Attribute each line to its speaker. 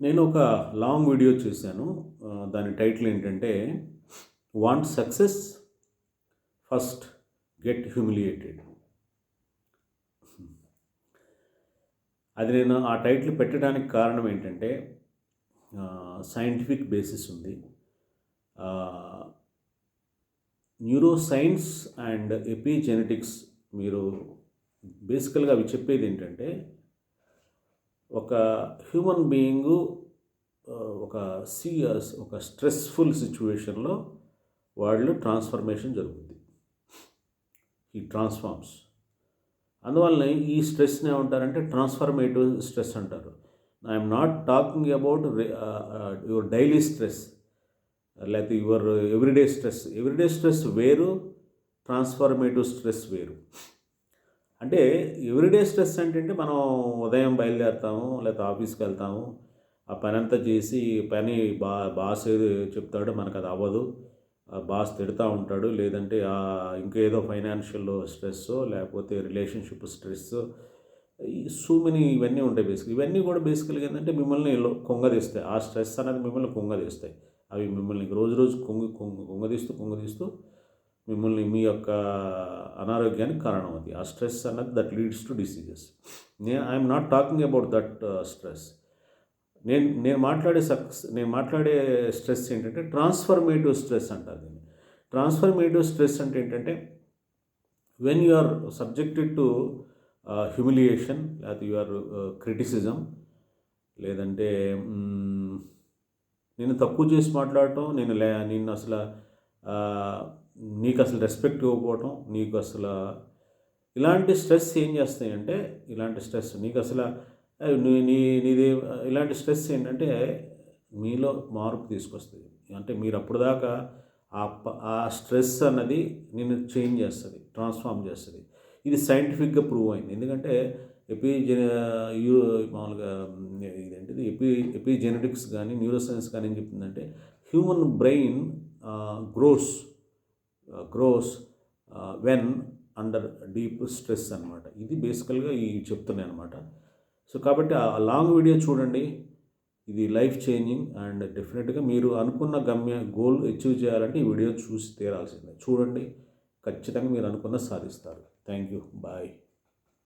Speaker 1: నేను ఒక long video చేశాను. దాని టైటిల్ ఏంటంటే want success first get humiliated అది నేను ఆ టైటిల్ పెట్టడానికి కారణం ఏంటంటే సైంటిఫిక్ బేసిస్ ఉంది. న్యూరో సైన్స్ అండ్ ఎపిజెనెటిక్స్ మీరు బేసికల్గా అవి చెప్పేది ఏంటంటే ఒక హ్యూమన్ బీయింగు ఒక సీరియస్ ఒక స్ట్రెస్ఫుల్ సిచ్యువేషన్లో వాళ్ళు ట్రాన్స్ఫర్మేషన్ జరుగుతుంది ఈ ట్రాన్స్ఫార్మ్స్. అందువల్ల ఈ స్ట్రెస్ని ఏమంటారంటే ట్రాన్స్ఫర్మేటివ్ స్ట్రెస్ అంటారు. I'm not talking about your daily stress లేకపోతే your everyday stress. Everyday stress వేరు ట్రాన్స్ఫర్మేటివ్ స్ట్రెస్ వేరు. అంటే ఎవ్రీడే స్ట్రెస్ అంటే మనం ఉదయం బయలుదేరుతాము లేకపోతే ఆఫీస్కి వెళ్తాము. ఆ పని అంతా చేసి పని బా బాస్ ఏదో చెప్తాడో మనకు అది అవ్వదు. ఆ బాస్ తిడతా ఉంటాడు లేదంటే ఇంకేదో ఫైనాన్షియల్ స్ట్రెస్ లేకపోతే రిలేషన్షిప్ స్ట్రెస్ ఈ సో మెనీ ఇవన్నీ ఉంటాయి బేసిక్ ఇవన్నీ కూడా బేసికల్గా ఏంటంటే మిమ్మల్ని కొంగదీస్తాయి ఆ స్ట్రెస్ అనేది మిమ్మల్ని కొంగదీస్తాయి అవి మిమ్మల్ని రోజు రోజు కొంగు కుంగ కొంగదీస్తూ కుంగదీస్తూ మిమ్మల్ని మీ యొక్క అనారోగ్యానికి కారణం అది. ఆ స్ట్రెస్ అన్నది దట్ లీడ్స్ టు డిసీజెస్ నేను I'm not talking about that stress నేను నేను మాట్లాడే సక్స్ నేను మాట్లాడే స్ట్రెస్ ఏంటంటే ట్రాన్స్ఫర్మేటివ్ స్ట్రెస్ అంటారు దీన్ని. ట్రాన్స్ఫర్మేటివ్ స్ట్రెస్ అంటే ఏంటంటే when you are subjected to humiliation లేకపోతే యు ఆర్ క్రిటిసిజం లేదంటే నేను తక్కువ చేసి మాట్లాడటం నేను లే నేను అసలు నీకు అసలు రెస్పెక్ట్ ఇవ్వకపోవటం నీకు అసలు ఇలాంటి స్ట్రెస్ ఏం చేస్తాయంటే ఇలాంటి స్ట్రెస్ నీకు అసలు నీ నీ నీది ఇలాంటి స్ట్రెస్ ఏంటంటే మీలో మార్పు తీసుకొస్తుంది అంటే మీరు అప్పుడు దాకా ఆ ప- ఆ స్ట్రెస్ అన్నది నేను చేంజ్ చేస్తుంది ట్రాన్స్ఫార్మ్ చేస్తుంది. ఇది సైంటిఫిక్గా ప్రూవ్ అయింది. ఎందుకంటే ఎపిజెన యూ మామూలుగా ఇదేంటిది ఎపి ఎపిజెనెటిక్స్ కానీ న్యూరోసైన్స్ కానీ ఏం చెప్తుందంటే human brain grows grows when under deep stress అనమాట ఇది బేసికల్గా ఈ చెప్తున్నాయి అనమాట సో కాబట్టి ఆ లాంగ్ వీడియో చూడండి. ఇది లైఫ్ చేంజింగ్ అండ్ డెఫినెట్గా మీరు అనుకున్న గమ్య గోల్ అచీవ్ చేయాలంటే ఈ వీడియో చూసి తీరాల్సిందే. చూడండి. ఖచ్చితంగా మీరు అనుకున్న సాధిస్తారు. Thank you bye